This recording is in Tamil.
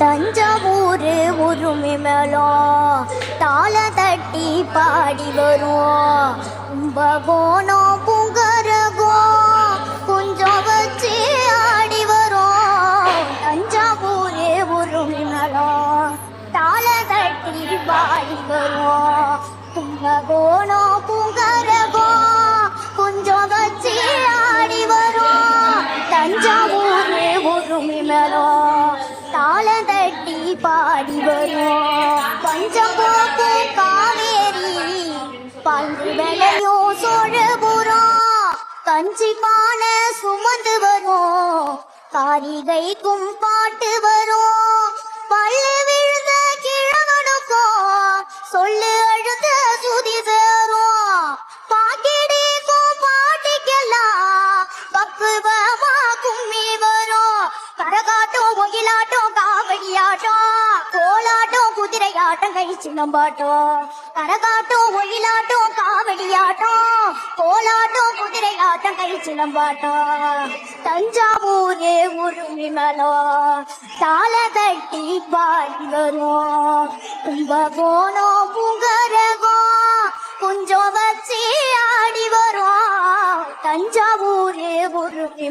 தஞ்சாவூர் உரிமை மேளம் தாள தட்டி பாடி வரும் பகோனோ புகரகோ கொஞ்சம் வச்சு ஆடி வரும் தஞ்சாவூர் உரிமை மேளம் தாள தட்டி பாடி வரும் கும்பகோணம் பாடி வரும். பஞ்சம் போக்கு காவேரி பங்கு விளையோ சோழபுரம் கஞ்சி பான சுமந்து வரும். காரிகைக்கும் பாட்டு வரும். பல்லு விழுந்த கிழவனுக்கும் சொல்லு அழுத சுதி சேரும். பாக்கிடிக்கும் பாட்டிக்கெல்லாம் பக்குவ குதிரையாட்டம் கை சிலம்பாட்டம் கரகாட்டம் ஒயிலாட்டம் காவடியாட்டம் கோலாட்டம் குதிரையாட்டம் கை சிலம்பாட்டம் தஞ்சாவூரே உருமி மலம். தாள தட்டி பாடி வரும் கும்பகோணம் புங்கரகம். கொஞ்சம் வச்சு ஆடி வரும் தஞ்சாவூரே உருமி